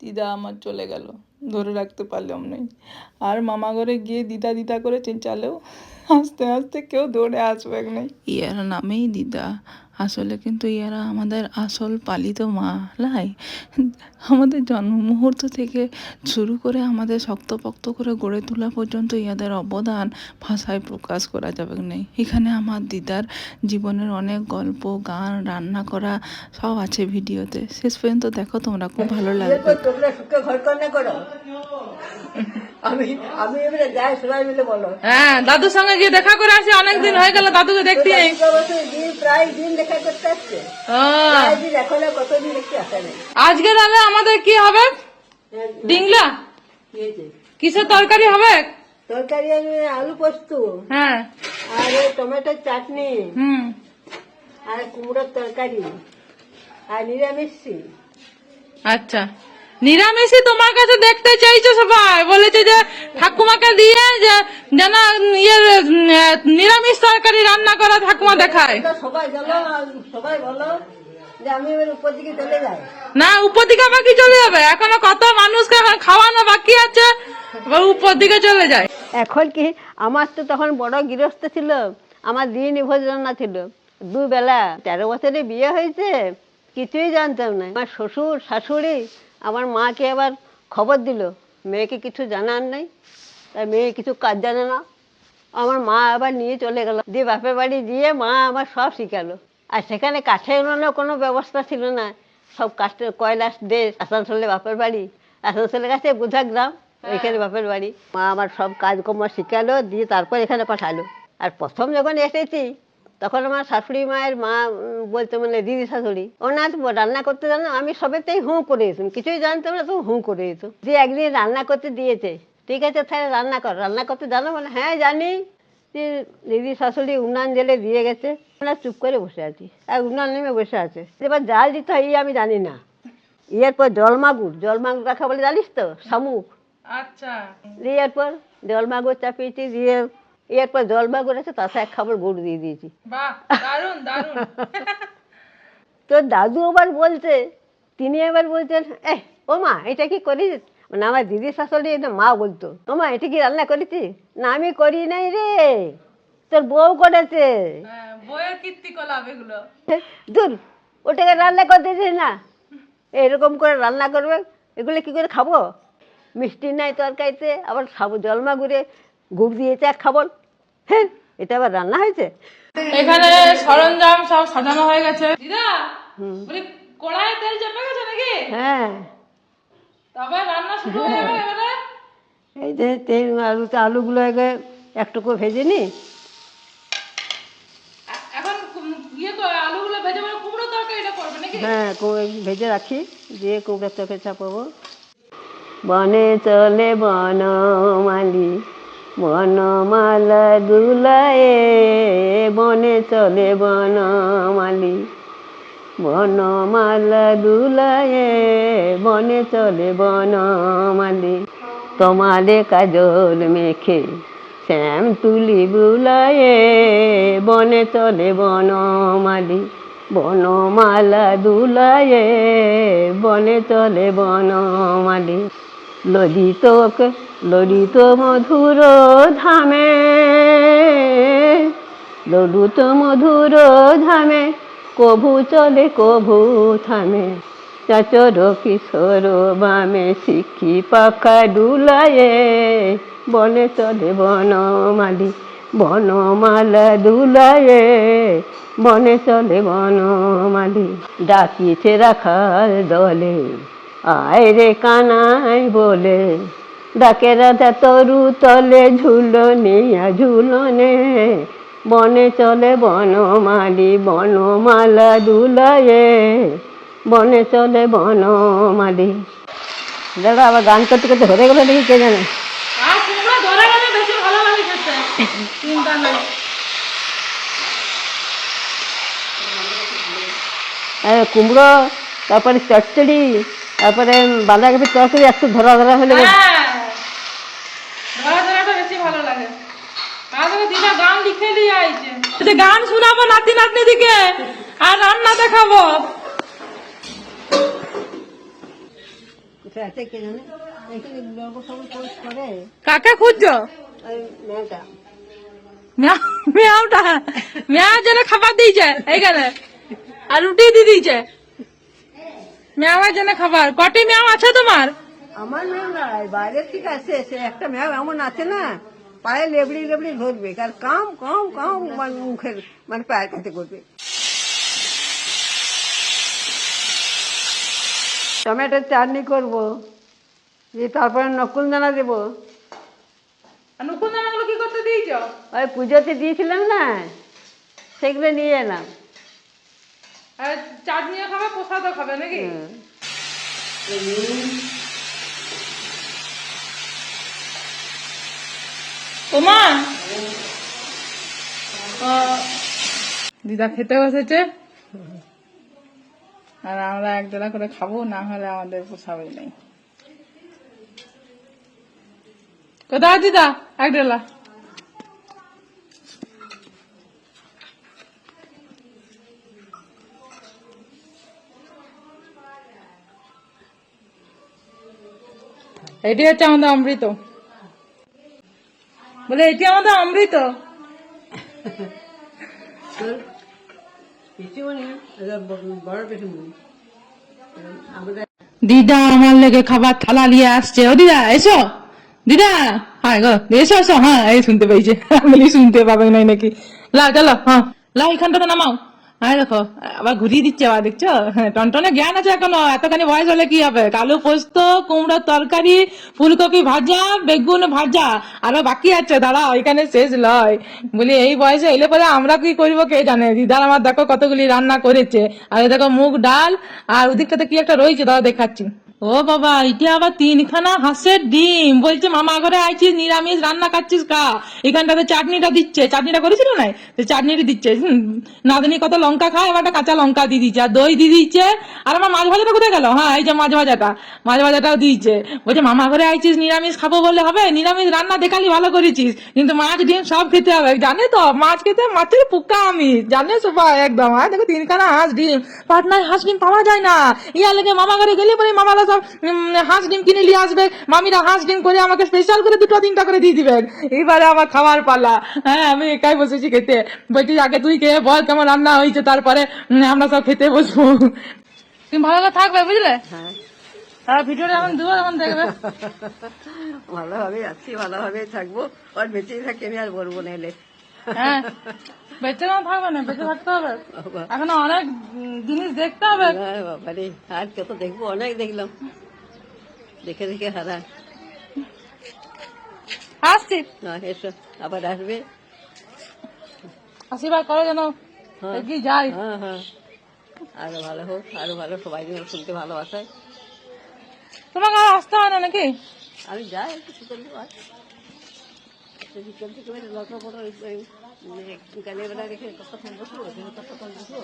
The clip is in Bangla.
দিদা আমার চলে গেল। ধরে রাখতে পারলাম নেই আর মামা ঘরে গিয়ে দিদা দিদা করে চেঁচালেও আস্তে আস্তে কেউ দৌড়ে আসবে না ইয়ার নামেই দিদা। আসলে কিন্তু ইয়ারা আমাদের আসল পালিত মা, লাই? আমাদের জন্ম মুহূর্ত থেকে শুরু করে আমাদের শক্তপোক্ত করে গড়ে তোলা পর্যন্ত ইয়াদের অবদান ভাষায় প্রকাশ করা যাবে না এখানে আমার দিদার জীবনের অনেক গল্প, গান, রান্না করা সব আছে ভিডিওতে। শেষ পর্যন্ত দেখো তোমরা, খুব ভালো লাগবে। তোমরা ঘর করো? আমি আমি এবারে যাই সবাই মিলে বলো। হ্যাঁ দাদুর সঙ্গে গিয়ে দেখা করে আসি অনেকদিন হয়ে গেল দাদুকে দেখতে। দিন প্রায় দিন দেখা করতে আসছে। কতদিন দেখতে আসে আজকে তাহলে আমাদের কি হবে? ডিংলা? কিসের তরকারি হবে? তরকারি আলু পোস্ত। হ্যাঁ। আর টমেটোর চাটনি। হুম। আর কুমড়োর তরকারি। আর নিরামিষ আচ্ছা। নিরামিষই তোমার কাছে দেখতে চাইছো সবাই। বলেছে যে ঠাকুমাকে দিয়ে যে যেন ইয়ে নিরামিষ তরকারি রান্না করা ঠাকুমা দেখায়। সবাই আর সবাই বলো যে আমি এবার উপর দিকে চলে যাই। না উপর দিকে বাকি চলে যাবে? এখনও কত মানুষকে এখন খাওয়ানো বাকি আছে এবার উপর দিকে চলে যায়। এখন কি আমার তো তখন বড় গৃহস্থ ছিল আমার দিন ভোজনা ছিল। দুবেলা তেরো বছরে বিয়ে হয়েছে কিছুই জানতাম না। আমার শ্বশুর শাশুড়ি আমার মাকে আবার খবর দিল। মেয়েকে কিছু জানার নেই, তাই মেয়ে কিছু কাজ জানে না। আমার মা আবার নিয়ে চলে গেল। দিয়ে বাপের বাড়ি গিয়ে মা আমার সব শিখালো। আর সেখানে কাঠের উনুনেও কোনো ব্যবস্থা ছিল না। সব কাঠের কয়লাস দেশ আসানসোলে বাপের বাড়ি। আসানসোলের কাছে বুধা গ্রাম, এখানে বাপের বাড়ি। মা আমার সব কাজকর্ম শিখালো, দিয়ে তারপর এখানে পাঠালো। আর প্রথম যখন এসেছি তখন আমার শাশুড়ি মায়ের মা বলতো মানে দিদি শাশুড়ি ও না তো রান্না করতে জানো আমি সবেতেই হুঁ করে দিতাম কিছুই জানতাম না তো হুঁ করে দিত যে একদিন রান্না করতে দিয়েছে ঠিক আছে তাহলে রান্না কর রান্না করতে জানো বলে হ্যাঁ জানি। যে দিদি শাশুড়ি উনান জেলে দিয়ে গেছে আমরা চুপ করে বসে আছি আর উনান নেমে বসে আছে। এবার জাল দিতে হয় আমি জানি না। ইয়ের পর জলমাগুর জলমাগুর রাখা বলে জানিস তো? শামুক। আচ্ছা। দিয়ে এরপর জলমাগুর চাপিয়েছি দিয়ে এরপর আছে তার সাথে এক খাবার গুড় দিয়ে দিয়েছি। তো দাদু আবার বলছে তিনি আবার বলছেন এ ও মা এটা কি করিস? মানে আমার দিদির শাশুড়ি এটা মা বলতো ও মা এটা কি রান্না করেছি না আমি করি নাই রে তোর বউ করেছে। হ্যাঁ, দূর ওটাকে রান্না করতে না। এরকম করে রান্না করবে এগুলো কি করে খাব? মিষ্টি নাই তরকারিতে আবার খাব জলমা গুড়ে গুড় দিয়েছে এক খাব হ্যাঁ এটা আবার রান্না হয়েছে? এখানে সরঞ্জাম সব সাজানো হয়ে গেছে। দিদা বলি কড়াইয়ে তেল চেপে গেছে নাকি? হ্যাঁ। তবে রান্না শুরু হয়ে যাবে এবারে। এই যে তেল আলুতে আলুগুলো আগে একটুকু ভেজে নি। এখন ইয়ে আলুগুলো ভেজে মানে কুমড়ো তরকারিটা করবে নাকি? হ্যাঁ ভেজে রাখি দিয়ে কুমড়োর তোকে চাপাবো বনে চলে বনমালি। বনমালা দুলায়ে, বনে চলে বনমালি। বনমালা দুলায়ে, বনে চলে বনমালি। তোমারে কাজল মেখে শ্যাম তুলি বুলায়ে, বনে চলে বনমালি। বনমালা দুলায়ে, বনে চলে বনমালি। ললিত ললিত মধুর ধামে। ললিত মধুর ধামে, কভু চলে, কভু থামে। চাচর কিশোর বামে শিখি পাখা ডুলায়ে বনে চলে বনমালি, বনমালা দুলায়ে, বনে চলে বনমালি। ডাকিছে রাখাল দলে। আয় রে কানাই বলে ডাকে রাধা তরু তলে ঝুলনিয়া ঝুলনে বনে চলে বনমালি বনমালা দুলায়ে বনে চলে বনমালি। দাদা আবার গান করতে করতে ধরে গেলো দেখি কে জানে। কুমড়ো তারপরে চচ্চড়ি তারপরে বাঁধাকপির তরকারি একটু ধরা ধরা হলে হ্যাঁ ধরা ধরাটা বেশি ভালো লাগে। গান লিখে দিয়ে আইছে। যে গান শোনাবো নাতি নাতনি দিকে আর রান্না দেখাবো। কাকে খুঁজছো? মেয়েটা। যেন খাবার দিয়েছে এইখানে। আর রুটি দিয়ে দিয়েছে। মিয়াওয়ার জন্য খাবার। কটি মিয়াও আছে তোমার? আমার মেয়ে নয় বাইরে থেকে আসে সে একটা মেয়ে এমন আছে না পায়ে লেবড়ি লেবড়ি ধরবে। আর কাম কাম কাম মানে মুখের মানে পায়ের কাছে করবে। টমেটোর চাটনি করব দিয়ে তারপরে নকুল দানা দেবো। নকুল দানাগুলো কি করতে দিয়েছ? ওই পুজোতে দিয়েছিলাম না সেগুলো নিয়ে এলাম। আর চাটনিও খাবে প্রসাদও খাবে নাকি? ওমা! দিদা খেতে বসেছে আর আমরা এক ডেলা করে খাব না হলে আমাদের পোষাবে নেই। কোথায় দিদা? এক এটি হচ্ছে আমাদের অমৃত। বলে, এটি আমাদের অমৃত। দিদা আমার লেগে খাবার থালা নিয়ে আসছে। ও দিদা, এসো। দিদা হ্যাঁ গো, এসো এসো। হ্যাঁ এই শুনতে পেয়েছে। বলি শুনতে পাবে নাই নাকি? লাও, চলো হ্যাঁ। লাও এখানটাতে নামাও। হ্যাঁ দেখো, আবার ঘুরিয়ে দিচ্ছে আবার, দেখছ? টনটনে জ্ঞান আছে এখনও, এতখানি বয়স হলে কি হবে? কালু পোস্ত, কুমড়োর তরকারি, ফুলকপি ভাজা, বেগুন ভাজা, আরও বাকি আছে দাঁড়া ওইখানে শেষ লয়। বলি, এই বয়সে এলে পরে আমরা কি করব কে জানে? দিদার আমার দেখো কতগুলি রান্না করেছে। আর দেখো মুগ ডাল, আর ওদিকটাতে কি একটা রয়েছে দাদা দেখাচ্ছি। ও বাবা এটা আবার তিনখানা হাঁসের ডিম। বলছে, মামা ঘরে আইছিস, নিরামিষ রান্না খাচ্ছিস কা এখানটাতে চাটনিটা দিচ্ছে। চাটনিটা করেছিল না? চাটনিটা দিচ্ছে। নাতনি কত লঙ্কা খায় একটা কাঁচা লঙ্কা দিয়ে দিচ্ছে। আর দই দিয়ে দিচ্ছে। আর আমার মাছ ভাজাটা কোথায় গেল? হ্যাঁ এই যে মাছ ভাজাটা। মাছ ভাজাটাও দিয়েছে। বলছে, মামা ঘরে আইছিস, নিরামিষ খাব বলে হবে? নিরামিষ রান্না দেখালি ভালো করেছিস। কিন্তু মাছ, ডিম সব খেতে হবে। জানে তো, মাছ খেতে মাছের পুকা আমি। জানে সবাই একদম। হ্যাঁ দেখো, তিনখানা হাঁস, ডিম। পাটনায় হাঁস ডিম পাওয়া যায় না। ইয়া লেগে মামা ঘরে গেলে পরে মামারা সব হাঁস ডিম কিনে নিয়ে আসবে। মামিরা হাঁস ডিম করে আমাকে স্পেশাল করে দুটো তিনটা করে দিয়ে দিবেন। এবারে আমার খাওয়ার পালা। হ্যাঁ আমি একাই বসেছি খেতে। বলছি আগে তুই খেয়ে বল কেমন রান্না হয়েছে তারপরে আমরা সব খেতে বসবো। তুমি ভালো করে থাকবে বুঝলে? হ্যাঁ। আর ভিডিওটা যখন দেবো তখন দেখবে। ভালোভাবে আছি ভালোভাবে থাকব। আর বেঁচেই থাকি আমি আর বলব না এলে। হ্যাঁ। বেঁচে না থাকবে না বেঁচে থাকতে হবে। এখন অনেক জিনিস দেখতে হবে। বাবারে আর কত দেখব অনেক দেখলাম। দেখে দেখে হারা। আসছি। না এসো আবার আসবে। আশীর্বাদ করো যেন হ্যাঁ। এগিয়ে যাই। হ্যাঁ হ্যাঁ। আরও ভালো হোক আরও ভালো সবাই যেন শুনতে ভালোবাসায়। তোমাকে আর আসতে হয় না নাকি? আমি যাই একটু বিকেল বিকেল থেকে পড়া গানের বেলা রেখে কতক্ষণ বসবো কতক্ষণ বসবো